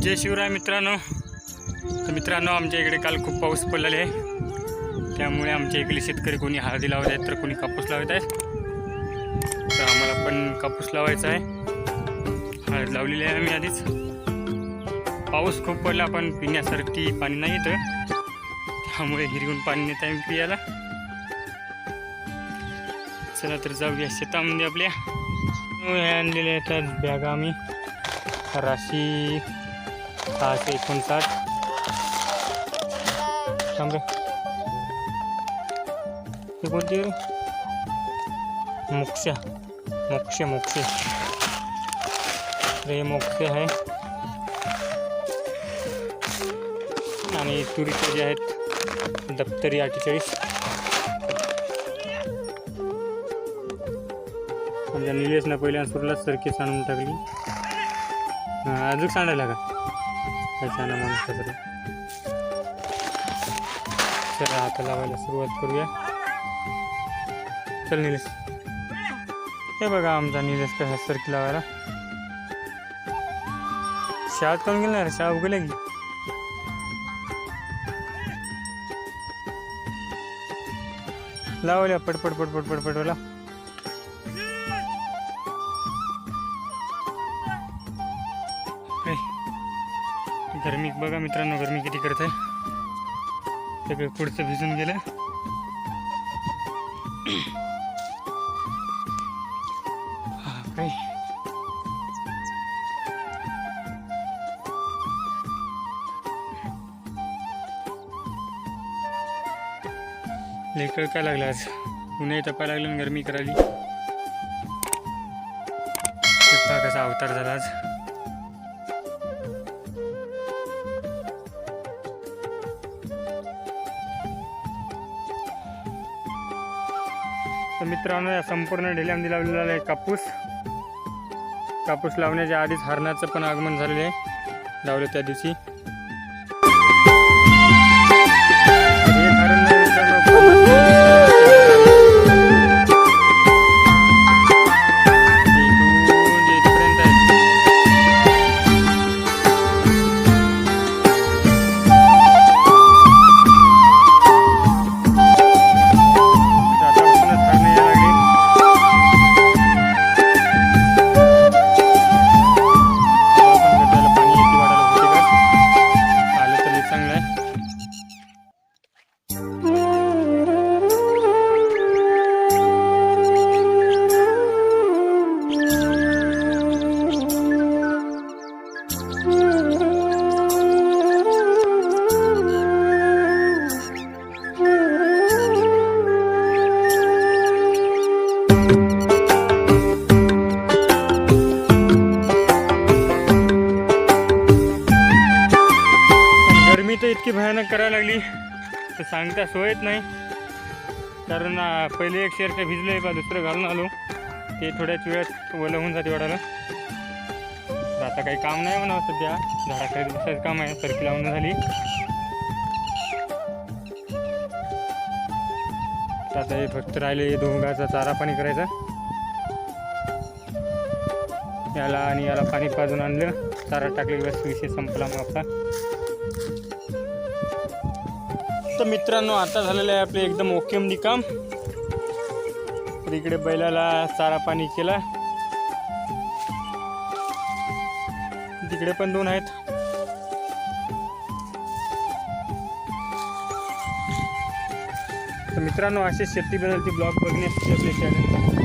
जय शिवराय मित्रांनो. तर मित्रांनो आमच्या इकडे काल खूप पाऊस पडलेला आहे. त्यामुळे आमच्या इकडे शेतकरी कोणी हळदी लावत आहेत तर कोणी कापूस लावत आहेत. तर आम्हाला पण कापूस लावायचा आहे. हळद लावलेली आहे आम्ही आधीच. पाऊस खूप पडला पण पिण्यासाठी पाणी नाही येतं त्यामुळे हिरवून पाणी नेत आहे पियाला. चला तर जाऊया शेतामध्ये आपल्या. आणलेल्या येतात आहेत बॅगा आम्ही. राशी सहाशे एकोणसाठ. थांबे रे. हे कोणती मोक्ष मोक्ष मोक्ष तर हे मोक्ष आहे. आणि तुरीचे जे आहेत दप्तरी अठ्ठेचाळीस. आमच्या निलेशनं पहिल्या सुरलाच सरकीच आणून टाकली. हां अजून सांडायला का? काय माणूस तसं चला आता लावायला सुरुवात करूया. चल निलेश. हे बघा आमचा निलेश कसा सरकी लावायला. शाळेत कोण गेलं ना शाळा उघडल्या की? लावल्या पटपट पटपट पटपटला गरमी बघा मित्रांनो गरमी किती करत आहे सगळं पुढचं भिजून गेलं. काय? लेकर काय लागलं आज. उन्हाही तपायला लागलं आणि गरमी करायली. कसा अवतार झाला आज. तर मित्रांनो या संपूर्ण ढेल्यामध्ये लावलेला आहे कापूस. कापूस लावण्याच्या आधीच हरणाचं पण आगमन झालेलं आहे. लावलं त्या दिवशी. भयानक करायला लागली. तर सांगता सोयत नाही. कारण पहिले एक शर्ट भिजले बा दुसरं घालून आलो. ते थोड्याच वेळात ओलं होऊन जाते वाटायला तर आता काही काम नाही म्हणा सध्या. झाडाखाली बसायचं काम आहे. सरकी लावून झाली. आता हे फक्त राहिले हे दोघाचा चारा पाणी करायचा. याला आणि याला पाणी पाजून आणलं. चारा टाकले की विषय संपला मग आपला तर मित्रांनो आता झालेलं आहे आपले एकदम ओकेम काम तर इकडे बैलाला चारा पाणी केला. तिकडे पण दोन आहेत. तर मित्रांनो असे शेती बदलती ब्लॉग बघण्यासाठी आपले चॅनल